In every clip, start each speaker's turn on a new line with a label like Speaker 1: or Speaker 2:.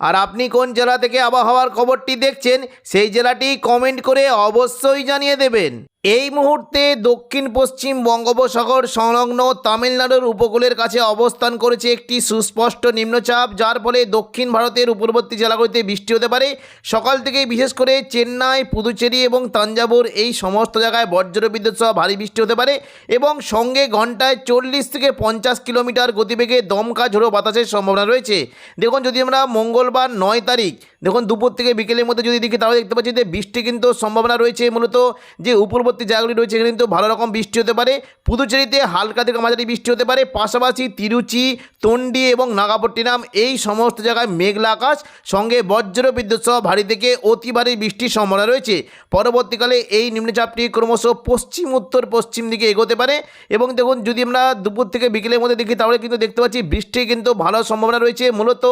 Speaker 1: আর আপনি কোন জেলা থেকে আবহাওয়ার খবরটি দেখছেন, সেই জেলাটি কমেন্ট করে অবশ্যই জানিয়ে দেবেন। এই মুহূর্তে দক্ষিণ পশ্চিম বঙ্গোপসাগর সংলগ্ন তামিলনাড়ুর উপকূলের কাছে অবস্থান করেছে একটি সুস্পষ্ট নিম্নচাপ, যার ফলে দক্ষিণ ভারতের উপরবর্তী জেলাগুলিতে বৃষ্টি হতে পারে। সকাল থেকেই বিশেষ করে চেন্নাই, পুদুচেরি এবং তাঞ্জাবুর এই সমস্ত জায়গায় বজ্রবিদ্যুৎ সহ ভারী বৃষ্টি হতে পারে এবং সঙ্গে ঘন্টায় চল্লিশ থেকে পঞ্চাশ কিলোমিটার গতিবেগে দমকা ঝোড়ো বাতাসের সম্ভাবনা রয়েছে। দেখুন, যদি আমরা মঙ্গলবার নয় তারিখ, দেখুন, দুপুর থেকে বিকেলের মধ্যে যদি দেখি, তাহলে দেখতে পাচ্ছি যে বৃষ্টি কিন্তু সম্ভাবনা রয়েছে মূলত যে উপরবর্তী জায়গাগুলি রয়েছে, এখানে কিন্তু ভালো রকম বৃষ্টি হতে পারে। পুদুচেরিতে হালকা থেকে মাঝারি বৃষ্টি হতে পারে, পাশাপাশি তিরুচি, তন্ডি এবং নাগাপট্টিনাম, এই সমস্ত জায়গায় মেঘলা আকাশ, সঙ্গে বজ্র বিদ্যুৎ সহ ভারী থেকে অতি ভারী বৃষ্টির সম্ভাবনা রয়েছে। পরবর্তীকালে এই নিম্নচাপটি ক্রমশ পশ্চিম, উত্তর, পশ্চিম দিকে এগোতে পারে এবং দেখুন, যদি আমরা দুপুর থেকে বিকেলের মধ্যে দেখি, তাহলে কিন্তু দেখতে পাচ্ছি বৃষ্টির কিন্তু ভালো সম্ভাবনা রয়েছে। মূলত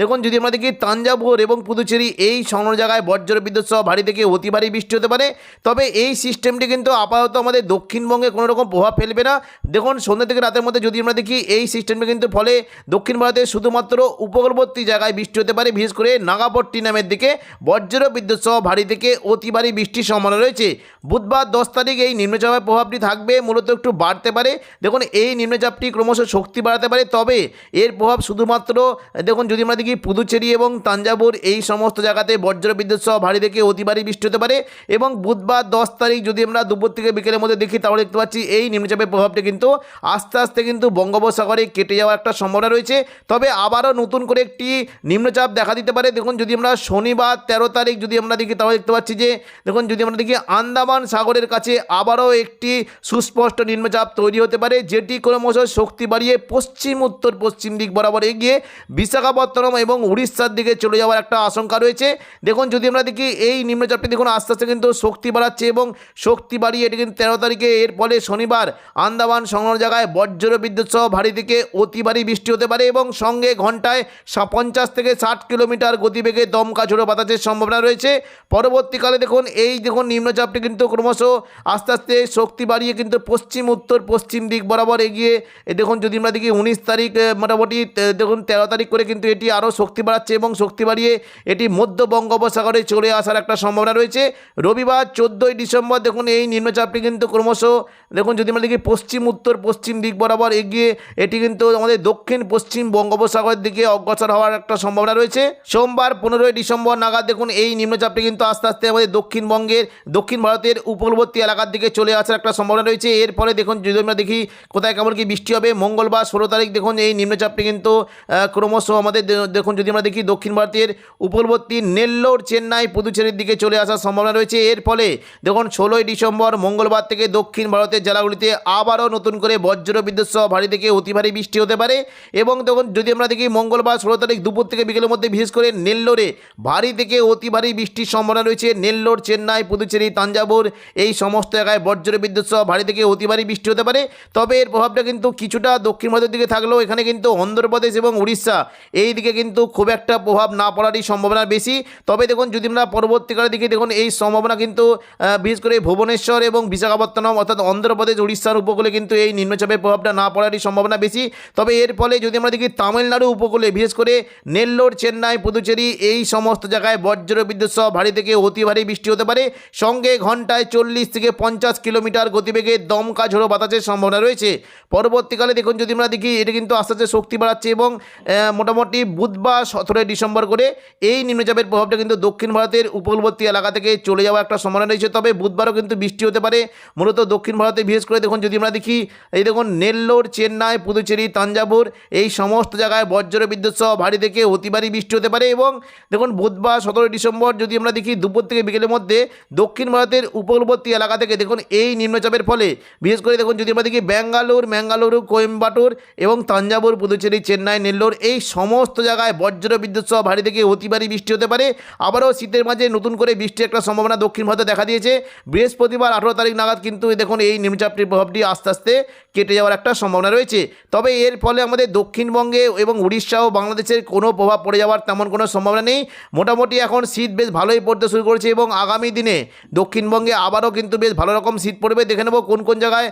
Speaker 1: দেখুন, যদি আমরা দেখি তাঞ্জাভুর এবং পুদুচেরি, এই সংলগ্ন জায়গায় বজ্র বিদ্যুৎ সহ ভারী থেকে অতি ভারী বৃষ্টি হতে পারে। তবে এই সিস্টেমটি কিন্তু আপাতত আমাদের দক্ষিণবঙ্গে কোনো রকম প্রভাব ফেলবে না। দেখুন, সন্ধ্যা থেকে রাতের মধ্যে যদি আমরা দেখি, এই সিস্টেমটি কিন্তু ফলে দক্ষিণ ভারতে শুধুমাত্র উপকূলবর্তী জায়গায় বৃষ্টি হতে পারে। বিশেষ করে নাগাপট্টিনামের দিকে বজ্র বিদ্যুৎ সহ ভারী থেকে অতি ভারী বৃষ্টির সম্ভাবনা রয়েছে। বুধবার দশ তারিখ এই নিম্নচাপের প্রভাবটি থাকবে, মূলত একটু বাড়তে পারে। দেখুন, এই নিম্নচাপটি ক্রমশ শক্তি বাড়াতে পারে, তবে এর প্রভাব শুধুমাত্র, দেখুন, যদি আমরা দেখি পুদুচেরি এবং তাঞ্জাবুর এই সমস্ত জায়গাতে বজ্র বিদ্যুৎ সহ ভারী থেকে অতি ভারী বৃষ্টি হতে পারে। এবং বুধবার দশ তারিখ যদি আমরা দুপুর থেকে বিকেলের মধ্যে দেখি, তাহলে দেখতে পাচ্ছি এই নিম্নচাপের প্রভাবটি কিন্তু আস্তে আস্তে কিন্তু বঙ্গোপসাগরে কেটে যাওয়ার একটা সম্ভাবনা রয়েছে। তবে আবারও নতুন করে একটি নিম্নচাপ দেখা দিতে পারে। দেখুন, যদি আমরা শনিবার তেরো তারিখ যদি আমরা দেখি, তাহলে দেখতে পাচ্ছি যে, দেখুন, যদি আমরা দেখি আন্দামান সাগরের কাছে আবারও একটি সুস্পষ্ট নিম্নচাপ তৈরি হতে পারে, যেটি ক্রমশ শক্তি বাড়িয়ে পশ্চিম, উত্তর, পশ্চিম দিক বরাবর এগিয়ে বিশাখাপত্তনম এবং উড়িষ্যার দিকে চলে যাওয়ার একটা আশঙ্কা রয়েছে। দেখুন, যদি আমরা দেখি, এই নিম্নচাপটি দেখুন, আস্তে আস্তে কিন্তু শক্তি বাড়াচ্ছে এবং শক্তি বাড়িয়ে এটি কিন্তু তেরো তারিখে। এর ফলে শনিবার আন্দামান সংলগ্ন জায়গায় বজ্র বিদ্যুৎ সহ ভারী থেকে অতি ভারী বৃষ্টি হতে পারে এবং সঙ্গে ঘন্টায় পঞ্চাশ থেকে ষাট কিলোমিটার গতিবেগে দমকা ঝোড়ো বাতাসের সম্ভাবনা রয়েছে। পরবর্তীকালে দেখুন, এই দেখুন নিম্নচাপটি কিন্তু ক্রমশ আস্তে আস্তে শক্তি বাড়িয়ে কিন্তু পশ্চিম, উত্তর, পশ্চিম দিক বরাবর এগিয়ে, এ দেখুন যদি আমরা দেখি উনিশ তারিখ মোটামুটি দেখুন তেরো তারিখ করে কিন্তু এটি আরও শক্তি বাড়াচ্ছে এবং শক্তি বাড়িয়ে এটি মধ্য বঙ্গোপসাগরে চলে আসার একটা সম্ভাবনা রয়েছে। রবিবার চোদ্দোই ডিসেম্বর দেখুন এই নিম্নচাপটি কিন্তু ক্রমশ দেখুন, যদি আমরা দেখি পশ্চিম, উত্তর, পশ্চিম দিক বরাবর এগিয়ে, এটি কিন্তু আমাদের দক্ষিণ, পশ্চিম বঙ্গোপসাগরের দিকে অগ্রসর হওয়ার একটা সম্ভাবনা রয়েছে। সোমবার পনেরোই ডিসেম্বর নাগাদ দেখুন, এই নিম্নচাপটি কিন্তু আস্তে আস্তে আমাদের দক্ষিণবঙ্গের, দক্ষিণ ভারতের উপকূলবর্তী এলাকার দিকে চলে আসার একটা সম্ভাবনা রয়েছে। এর ফলে দেখুন, যদি আমরা দেখি কোথায় কেমন কি বৃষ্টি হবে, মঙ্গলবার ষোলো তারিখ দেখুন, এই নিম্নচাপটি কিন্তু ক্রমশ আমাদের দেখুন, যদি আমরা দেখি দক্ষিণ ভারতের উপকূলবর্তী নেল্লোর, চেন্নাই, পুদুচেরির দিকে চলে আসার সম্ভাবনা রয়েছে। এর ফলে দেখুন, ষোলোই ডিসেম্বর মঙ্গলবার থেকে দক্ষিণ ভারতের জেলাগুলিতে আবারও নতুন করে বজ্র বিদ্যুৎ সহ ভারী থেকে অতি ভারী বৃষ্টি হতে পারে। এবং দেখুন যদি আমরা দেখি মঙ্গলবার ষোলো তারিখ দুপুর থেকে বিকেলের মধ্যে, বিশেষ করে নেল্লোরে ভারী থেকে অতি ভারী বৃষ্টির সম্ভাবনা রয়েছে। নেল্লোর, চেন্নাই, পুদুচেরি তাঞ্জাবুর এই সমস্ত জায়গায় বজ্র বিদ্যুৎ সহ ভারী থেকে অতি ভারী বৃষ্টি হতে পারে। তবে এর প্রভাবটা কিন্তু কিছুটা দক্ষিণ ভারতের দিকে থাকলেও এখানে কিন্তু অন্ধ্রপ্রদেশ এবং উড়িষ্যা এই দিকে কিন্তু খুব একটা প্রভাব না পড়ারই সম্ভাবনা বেশি। তবে দেখুন, যদি আমরা পরবর্তীকালে দিকে দেখুন, এই সম্ভাবনা কিন্তু বিশেষ করে ভুবনেশ্বর এবং বিশাখাপত্তনম, অর্থাৎ অন্ধ্রপ্রদেশ, উড়িষ্যার উপকূলে কিন্তু এই নিম্নচাপের প্রভাবটা না পড়ারই সম্ভাবনা বেশি। তবে এর ফলে যদি আমরা দেখি তামিলনাড়ু উপকূলে, বিশেষ করে নেল্লোর, চেন্নাই, পুদুচেরি, এই সমস্ত জায়গায় বজ্র বিদ্যুৎ সহ ভারী থেকে অতি ভারী বৃষ্টি হতে পারে। সঙ্গে ঘন্টায় চল্লিশ থেকে পঞ্চাশ কিলোমিটার গতিবেগে দমকা ঝোড়ো বাতাসের সম্ভাবনা রয়েছে। পরবর্তীকালে দেখুন, যদি আমরা দেখি, এটা কিন্তু আস্তে আস্তে শক্তি বাড়াচ্ছে এবং মোটামুটি বুধবার সতেরোই ডিসেম্বর করে এই নিম্নচাপের প্রভাবটা কিন্তু দক্ষিণ ভারতের উপকূলবর্তী এলাকা থেকে চলে যাওয়ার একটা সম্ভাবনা রয়েছে। তবে বুধবারও কিন্তু বৃষ্টি হতে পারে। মূলত দক্ষিণ ভারতে, বিশেষ করে দেখুন, যদি আমরা দেখি, এই দেখুন, নেল্লোর, চেন্নাই, পুদুচেরি তাঞ্জাবুর এই সমস্ত জায়গায় বজ্র বিদ্যুৎ সহ ভারী থেকে অতি ভারী বৃষ্টি হতে পারে এবং দেখুন, বুধবার সতেরোই ডিসেম্বর, যদি আমরা দেখি, দুপুর থেকে বিকেলের মধ্যে দক্ষিণ ভারতের উপকূলবর্তী এলাকা থেকে দেখুন, এই নিম্নচাপের ফলে, বিশেষ করে দেখুন, যদি আমরা দেখি, ব্যাঙ্গালোর, ম্যাঙ্গালুরু, কোয়েম্বাটুর এবং তাঞ্জাবুর পুদুচেরি, চেন্নাই, নেল্লোর, এই সমস্ত জায়গায় বজ্র বিদ্যুৎ সহ ভারী থেকে অতি ভারী বৃষ্টি হতে পারে। আবারও শীতের মাঝে নতুন করে বৃষ্টির একটা সম্ভাবনা দক্ষিণ ভারতে দেখা দিয়েছে। বৃহস্পতিবার আঠেরো তারিখ নাগাদ কিন্তু দেখুন, এই নিম্নচাপটির প্রভাবটি আস্তে আস্তে কেটে যাওয়ার একটা সম্ভাবনা রয়েছে। তবে এর ফলে আমাদের দক্ষিণবঙ্গে এবং উড়িষ্যা ও বাংলাদেশের কোনো প্রভাব পড়ে যাওয়ার তেমন কোনো সম্ভাবনা নেই। মোটামুটি এখন শীত বেশ ভালোই পড়তে শুরু করেছে এবং আগামী দিনে দক্ষিণবঙ্গে আবারও কিন্তু বেশ ভালো রকম শীত পড়বে। দেখে নেব কোন কোন জায়গায়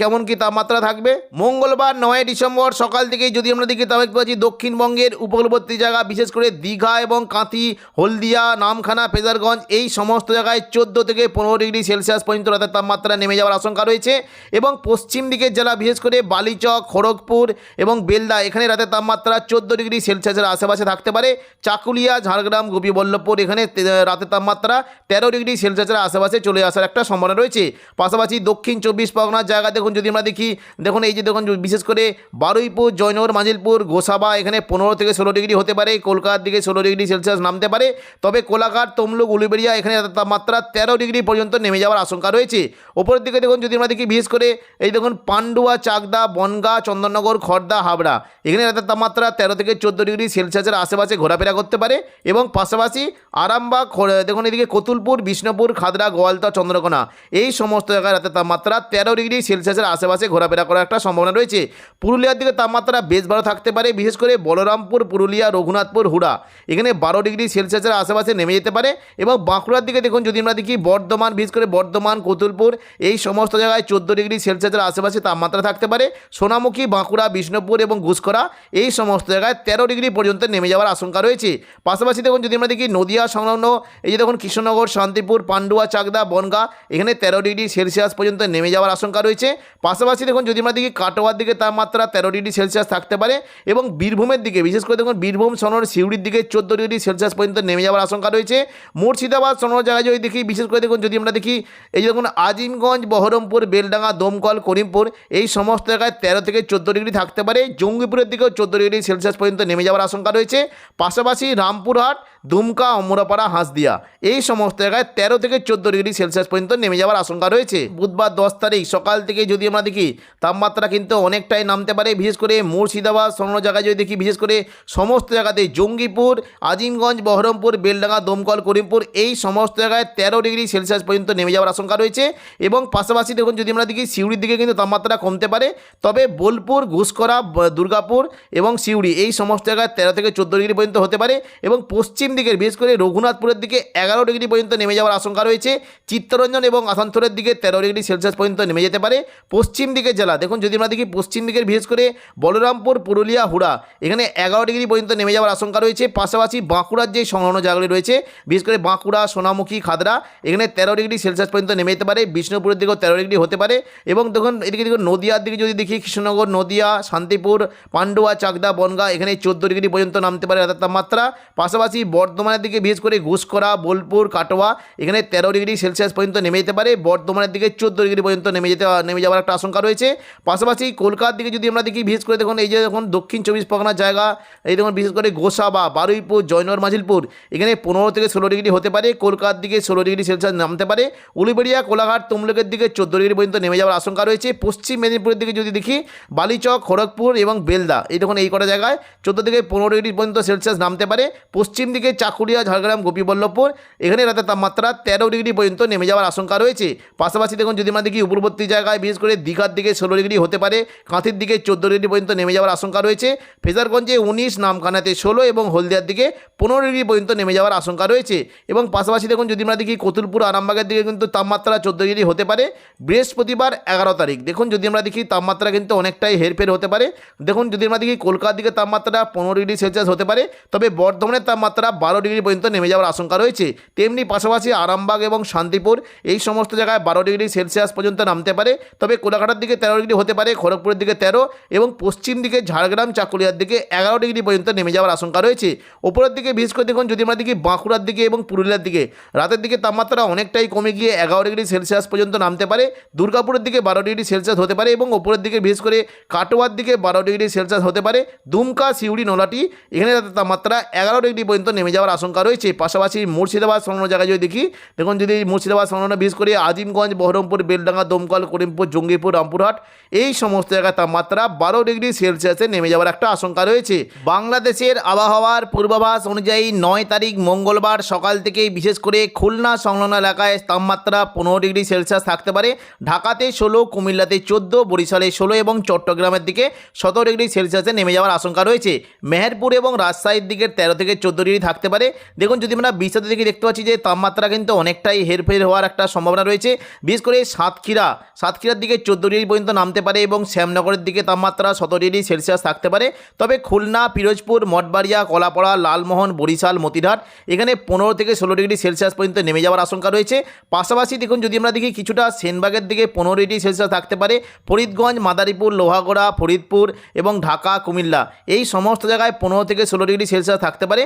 Speaker 1: কেমন কি তাপমাত্রা থাকবে। মঙ্গলবার নয় ডিসেম্বর সকাল থেকেই যদি আমরা দেখি তবে পাচ্ছি দক্ষিণবঙ্গের উপকূলবর্তী জায়গা, বিশেষ করে দীঘা এবং কাঁথি, হলদিয়া, নামখানা ফেজারগঞ্জ এই সমস্ত জায়গায় চোদ্দ থেকে পনেরো ডিগ্রি সেলসিয়াস পর্যন্ত রাতের তাপমাত্রা নেমে যাওয়ার আশঙ্কা রয়েছে এবং পশ্চিম দিকের জেলা, বিশেষ করে বালিচক, খড়গপুর এবং বেলদা, এখানে রাতের তাপমাত্রা চোদ্দ ডিগ্রি সেলসিয়াসের আশেপাশে থাকতে পারে। চাকুলিয়া, ঝাড়গ্রাম, গোপীবল্লভপুর, এখানে রাতের তাপমাত্রা তেরো ডিগ্রি সেলসিয়াসের আশেপাশে চলে আসার একটা সম্ভাবনা রয়েছে। পাশাপাশি দক্ষিণ চব্বিশ পরগনার জায়গা দেখুন, যদি আমরা দেখি, দেখুন এই যে দেখুন বিশেষ করে বারুইপুর, জয়নগর, মাজিলপুর, গোসাবা, এখানে পনেরো থেকে ষোলো ডিগ্রি হতে পারে, কলকাতার দিকে ষোলো ডিগ্রি সেলসিয়াস নামতে পারে। তবে কোলাঘাট, তমলুক, উলুবেড়িয়া, এখানে তাপমাত্রা তেরো ডিগ্রি পর্যন্ত নেমে যাওয়ার আশঙ্কা রয়েছে। ওপরের দিকে দেখুন, যদি আমরা দেখি বিশেষ করে এই দেখুন, পান্ডুয়া, চাকদা, বনগা, চন্দননগর খড়দা হাবড়া। এখানে রাতের তাপমাত্রা তেরো থেকে চোদ্দ ডিগ্রি সেলসিয়াসের আশেপাশে ঘোরাফেরা করতে পারে এবং পাশাপাশি আরামবাগ দেখুন, এদিকে কতুলপুর, বিষ্ণুপুর, খাদরা, গোয়ালতা, চন্দ্রকোনা। এই সমস্ত জায়গায় রাতের তাপমাত্রা তেরো ডিগ্রি সেলসিয়াসের আশেপাশে ঘোরাফেরা করার একটা সম্ভাবনা রয়েছে। পুরুলিয়ার দিকে তাপমাত্রা বেশ ভালো থাকতে পারে, বিশেষ করে বলরামপুর, পুরুলিয়া, রঘুনাথপুর, হুড়া। এখানে বারো ডিগ্রি সেলসিয়াসের আশেপাশে নেমে যেতে পারে এবং বাঁকুড়ার দিকে দেখুন, যদি আমরা দেখি বর্ধমান, বিশেষ করে বর্ধমান কতুলপুর, এই সমস্ত জায়গায় চোদ্দ ডিগ্রি সেলসিয়াসের আশেপাশে তাপমাত্রা থাকতে পারে। সোনামুখী, বাঁকুড়া, বিষ্ণুপুর এবং ঘুষকরা এই সমস্ত জায়গায় তেরো ডিগ্রি পর্যন্ত নেমে যাওয়ার আশঙ্কা রয়েছে। পাশাপাশি দেখুন, যদি আমরা দেখি নদিয়া সংলগ্ন, এই যে দেখুন, কৃষ্ণনগর, শান্তিপুর, পান্ডুয়া, চাকদা, বনগা, এখানে তেরো ডিগ্রি সেলসিয়াস পর্যন্ত নেমে যাওয়ার আশঙ্কা রয়েছে। পাশাপাশি দেখুন, যদি আমরা দেখি কাটোয়ার দিকে তাপমাত্রা তেরো ডিগ্রি সেলসিয়াস থাকতে পারে এবং বীরভূমের দিকে, বিশেষ করে দেখুন বীরভূম, সনর, সিউড়ির দিকে চোদ্দ ডিগ্রি সেলসিয়াস পর্যন্ত নেমে যাওয়ার আশঙ্কা রয়েছে। মুর্শিদাবাদ, সনর জায়গায় যদি দেখি, বিশেষ করে দেখুন, যদি আমরা দেখি এই যেমন আজিমগঞ্জ, বহরমপুর, বেলডাঙ্গা, দমকল, করিমপুর, এই সমস্ত জায়গায় তেরো থেকে চোদ্দ ডিগ্রি থাকতে পারে। জঙ্গিপুরের দিকেও চোদ্দ ডিগ্রি সেলসিয়াস পর্যন্ত নেমে যাওয়ার আশঙ্কা রয়েছে। পাশাপাশি রামপুরহাট দুমকা অমরাপাড়া, হাঁসদিয়া। এই সমস্ত জায়গায় তেরো থেকে চোদ্দ ডিগ্রি সেলসিয়াস পর্যন্ত নেমে যাওয়ার আশঙ্কা রয়েছে। বুধবার দশ তারিখ সকাল থেকে যদি আমরা দেখি, তাপমাত্রা কিন্তু অনেকটাই নামতে পারে। বিশেষ করে মুর্শিদাবাদ সংলগ্ন জায়গায় যদি দেখি, বিশেষ করে সমস্ত জায়গাতে জঙ্গিপুর, আজিমগঞ্জ, বহরমপুর, বেলডাঙ্গা, দমকল, করিমপুর, এই সমস্ত জায়গায় তেরো ডিগ্রি সেলসিয়াস পর্যন্ত নেমে যাওয়ার আশঙ্কা রয়েছে। এবং পাশাপাশি দেখুন, যদি আমরা দেখি, সিউড়ির দিকে কিন্তু তাপমাত্রা কমতে পারে। তবে বোলপুর ঘুষকরা দুর্গাপুর এবং সিউড়ি, এই সমস্ত জায়গায় তেরো থেকে চোদ্দ ডিগ্রি পর্যন্ত হতে পারে। এবং পশ্চিম দিকের, বিশেষ করে রঘুনাথপুরের দিকে এগারো ডিগ্রি পর্যন্ত নেমে যাওয়ার আশঙ্কা রয়েছে। চিত্তরঞ্জন এবং আসানসোলের দিকে তেরো ডিগ্রি সেলসিয়াস পর্যন্ত নেমে যেতে পারে। পশ্চিম দিকের জেলা, দেখুন যদি আমরা দেখি পশ্চিম দিকের, বিশেষ করে বলরামপুর, পুরুলিয়া, হুড়া, এখানে এগারো ডিগ্রি পর্যন্ত নেমে যাওয়ার আশঙ্কা রয়েছে। পাশাপাশি বাঁকুড়ার যে সংলগ্ন জায়গাগুলি রয়েছে, বিশেষ করে বাঁকুড়া, সোনামুখী, খাদরা, এখানে তেরো ডিগ্রি সেলসিয়াস পর্যন্ত নেমে যেতে পারে। বিষ্ণুপুরের দিকেও তেরো ডিগ্রি হতে পারে এবং দেখুন এদিকে দেখুন নদিয়ার দিকে যদি দেখি, কৃষ্ণনগর, নদিয়া, শান্তিপুর, পান্ডুয়া, চাকদা, বনগা, এখানে চোদ্দ ডিগ্রি পর্যন্ত নামতে পারে রাতের তাপমাত্রা। পাশাপাশি বর্ধমানের দিকে বিশেষ করে ঘুষকরা বোলপুর, কাটোয়া, এখানে তেরো ডিগ্রি সেলসিয়াস পর্যন্ত নেমে যেতে পারে। বর্ধমানের দিকে চোদ্দ ডিগ্রি পর্যন্ত নেমে যেতে, নেমে যাওয়ার একটা আশঙ্কা রয়েছে। পাশাপাশি কলকাতার দিকে যদি আমরা দেখি, বিশেষ করে দেখুন, এই যে দেখুন, দক্ষিণ চব্বিশ পরগনার জায়গা, এই দেখুন, বিশেষ করে গোসাবা বারুইপুর, জয়নগর মাঝিলপুর এখানে পনেরো থেকে ষোলো ডিগ্রি হতে পারে। কলকাতার দিকে ষোলো ডিগ্রি সেলসিয়াস নামতে পারে। উলুবেড়িয়া, কোলাঘাট, তমলুকের দিকে চোদ্দ ডিগ্রি পর্যন্ত নেমে যাওয়ার আশঙ্কা রয়েছে। পশ্চিম মেদিনীপুরের দিকে যদি দেখি, বালিচক, খড়গপুর এবং বেলদা, এই দেখুন, এই কটা জায়গায় চোদ্দ থেকে পনেরো ডিগ্রি পর্যন্ত সেলসিয়াস নামতে পারে। পশ্চিম দিকে চাকুলিয়া ঝাড়গ্রাম, গোপীবল্লভপুর। এখানে রাতের তাপমাত্রা তেরো ডিগ্রি পর্যন্ত নেমে যাওয়ার আশঙ্কা রয়েছে। পাশাপাশি দেখুন, যদি আমরা দেখি উপরবর্তী জায়গায়, বিশেষ করে দীঘার দিকে ষোলো ডিগ্রি হতে পারে, কাঁথির দিকে চোদ্দ ডিগ্রি পর্যন্ত নেমে যাওয়ার আশঙ্কা রয়েছে। ফেজারগঞ্জে উনিশ, নামখানাতে ষোলো এবং হলদিয়ার দিকে পনেরো ডিগ্রি পর্যন্ত নেমে যাওয়ার আশঙ্কা রয়েছে। এবং পাশাপাশি দেখুন, যদি আমরা দেখি কতুলপুর, আরামবাগের দিকে কিন্তু তাপমাত্রা চোদ্দ ডিগ্রি হতে পারে, বৃহস্পতিবার এগারো তারিখ। দেখুন, যদি আমরা দেখি, তাপমাত্রা কিন্তু অনেকটাই হেরফের হতে পারে। দেখুন, যদি আমরা দেখি, কলকাতার দিকে তাপমাত্রা পনেরো ডিগ্রি সেলসিয়াস হতে পারে, তবে বর্ধমানের তাপমাত্রা বারো ডিগ্রি পর্যন্ত নেমে যাওয়ার আশঙ্কা রয়েছে। তেমনি পাশাপাশি আরামবাগ এবং শান্তিপুর এই সমস্ত জায়গায় বারো ডিগ্রি সেলসিয়াস পর্যন্ত নামতে পারে। তবে কোলাঘাটার দিকে তেরো ডিগ্রি হতে পারে, খড়গপুরের দিকে তেরো এবং পশ্চিম দিকে ঝাড়গ্রাম, চাকুলিয়ার দিকে এগারো ডিগ্রি পর্যন্ত নেমে যাওয়ার আশঙ্কা রয়েছে। ওপরের দিকে বিশেষ করে দেখুন যদি আমরা দেখি বাঁকুড়ার দিকে এবং পুরুলিয়ার দিকে। রাতের দিকে তাপমাত্রা অনেকটাই কমে গিয়ে এগারো ডিগ্রি সেলসিয়াস পর্যন্ত নামতে পারে। দুর্গাপুরের দিকে বারো ডিগ্রি সেলসিয়াস হতে পারে এবং ওপরের দিকে বিশেষ করে কাটোয়ার দিকে বারো ডিগ্রি সেলসিয়াস হতে পারে। দুমকা, সিউড়ি, নোলাটি এখানে রাতের তাপমাত্রা এগারো ডিগ্রি পর্যন্ত নেমে যাওয়ার আশঙ্কা রয়েছে। পাশাপাশি মুর্শিদাবাদ সংলগ্ন জায়গায় যদি দেখি, দেখুন যদি মুর্শিদাবাদ সংলগ্ন বিশেষ করে আজিমগঞ্জ, বহরমপুর, বেলডাঙ্গা, দমকল, করিমপুর, জঙ্গিপুর, রামপুরহাট, এই সমস্ত জায়গায় তাপমাত্রা বারো ডিগ্রি সেলসিয়াসে নেমে যাওয়ার একটা আশঙ্কা রয়েছে। বাংলাদেশের আবহাওয়ার পূর্বাভাস অনুযায়ী নয় তারিখ মঙ্গলবার সকাল থেকে বিশেষ করে খুলনা সংলগ্ন এলাকায় তাপমাত্রা পনেরো ডিগ্রি সেলসিয়াস থাকতে পারে। ঢাকাতে ষোলো, কুমিল্লাতে চোদ্দ, বরিশালে ষোলো এবং চট্টগ্রামের দিকে সতেরো ডিগ্রি সেলসিয়াসে নেমে যাওয়ার আশঙ্কা রয়েছে। মেহেরপুর এবং রাজশাহীর দিকে তেরো থেকে চোদ্দ ডিগ্রি থাকতে পারে। দেখুন, যদি আমরা বিশাতে দিকে দেখতে পাচ্ছি যে তাপমাত্রা কিন্তু অনেকটাই হেরফের হওয়ার একটা সম্ভাবনা রয়েছে। বিশেষ করে সাতক্ষীরা, সাতক্ষীরার দিকে চোদ্দ ডিগ্রি পর্যন্ত নামতে পারে এবং শ্যামনগরের দিকে তাপমাত্রা সতেরো ডিগ্রি সেলসিয়াস থাকতে পারে। তবে খুলনা, পিরোজপুর, মঠবাড়িয়া, কলাপাড়া, লালমোহন, বরিশাল মতিরহাট এখানে পনেরো থেকে ষোলো ডিগ্রি সেলসিয়াস পর্যন্ত নেমে যাওয়ার আশঙ্কা রয়েছে। পাশাপাশি দেখুন, যদি আমরা দেখি কিছুটা সেনবাগের দিকে পনেরো ডিগ্রি সেলসিয়াস থাকতে পারে, ফরিদগঞ্জ, মাদারীপুর, লোহাগড়া, ফরিদপুর এবং ঢাকা, কুমিল্লা। এই সমস্ত জায়গায় পনেরো থেকে ষোলো ডিগ্রি সেলসিয়াস থাকতে পারে।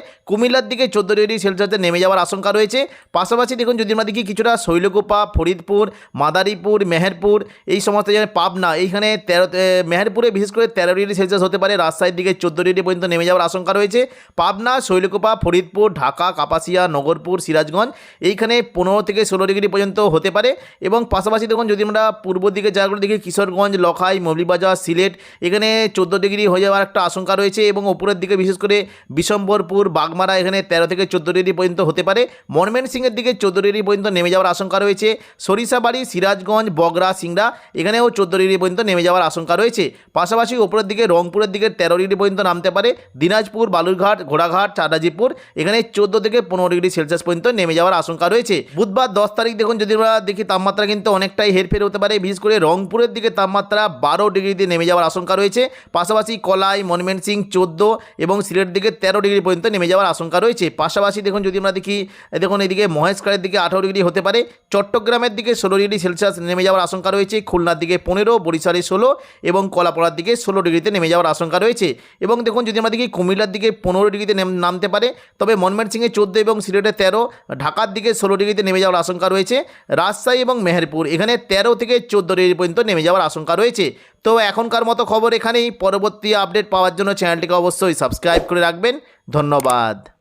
Speaker 1: কুমিল্লার দিকে চোদ্দ ডিগ্রি সেলসিয়াসে নেমে যাওয়ার আশঙ্কা রয়েছে। পাশাপাশি দেখুন যদি আমরা দেখি কিছুটা শৈলকুপা, ফরিদপুর, মাদারীপুর, মেহেরপুর, এই সমস্ত জায়গায় পাবনা, এইখানে তেরো মেহেরপুরে বিশেষ করে তেরো ডিগ্রি সেলসিয়াস হতে পারে। রাজশাহীর দিকে চোদ্দ ডিগ্রি পর্যন্ত নেমে যাওয়ার আশঙ্কা রয়েছে। পাবনা, শৈলকুপা, ফরিদপুর, ঢাকা, কাপাসিয়া, নগরপুর, সিরাজগঞ্জ, এইখানে পনেরো থেকে ষোলো ডিগ্রি পর্যন্ত হতে পারে। এবং পাশাপাশি দেখুন, যদি আমরা পূর্ব দিকে জায়গাগুলো দেখি কিশোরগঞ্জ, লখাই, মৌলিবাজার, সিলেট, এখানে চোদ্দ ডিগ্রি হয়ে যাওয়ার একটা আশঙ্কা রয়েছে। এবং ওপরের দিকে বিশেষ করে বিশম্বরপুর, বাগমারা, এখানে তেরো থেকে চোদ্দ ডিগ্রি পর্যন্ত হতে পারে। ময়মনসিংহের দিকে চোদ্দ ডিগ্রি পর্যন্ত নেমে যাওয়ার আশঙ্কা রয়েছে। সরিষাবাড়ি সিরাজগঞ্জ বগরা সিংড়া, এখানেও চোদ্দ ডিগ্রি পর্যন্ত নেমে যাওয়ার আশঙ্কা রয়েছে। পাশাপাশি ওপরের দিকে রংপুরের দিকে তেরো ডিগ্রি পর্যন্ত নামতে পারে। দিনাজপুর, বালুরঘাট, ঘোড়াঘাট চাটাজিপুর এখানে চোদ্দ থেকে পনেরো ডিগ্রি সেলসিয়াস পর্যন্ত নেমে যাওয়ার আশঙ্কা রয়েছে। বুধবার দশ তারিখ দেখুন, যদি আমরা দেখি তাপমাত্রা কিন্তু অনেকটাই হেরফের হতে পারে, বিশেষ করে রংপুরের দিকে তাপমাত্রা বারো ডিগ্রিতে নেমে যাওয়ার আশঙ্কা রয়েছে। পাশাপাশি কলাই মনমেন সিং চোদ্দ এবং সিলেট দিকে তেরো ডিগ্রি পর্যন্ত নেমে যাওয়ার আশঙ্কা রয়েছে। পাশাপাশি দেখুন, যদি আমরা দেখি, দেখুন এদিকে মহেশখালের দিকে আঠারো ডিগ্রি হতে পারে, চট্টগ্রামের দিকে ষোলো ডিগ্রি সেলসিয়াস নেমে যাওয়ার আশঙ্কা রয়েছে, খুলনার দিকে পনেরো, বরিশালে ষোলো এবং কলাপাড়ার দিকে ষোলো ডিগ্রিতে নেমে যাওয়ার আশঙ্কা রয়েছে। এবং দেখুন, যদি আমরা দেখি, কুমিল্লার দিকে পনেরো ডিগ্রিতে নামতে পারে, তবে মনমেনসিংয়ে চোদ্দ এবং সিলেটে তেরো, ঢাকার দিকে ষোলো ডিগ্রিতে নেমে যাওয়ার আশঙ্কা রয়েছে, রাজশাহী এবং মেহেরপুর, এখানে তেরো থেকে চোদ্দ ডিগ্রি পর্যন্ত নেমে যাওয়ার আশঙ্কা রয়েছে। তো এখনকার মতো খবর এখানেই, পরবর্তী আপডেট পাওয়ার জন্য চ্যানেলটিকে অবশ্যই সাবস্ক্রাইব করে রাখবেন। ধন্যবাদ।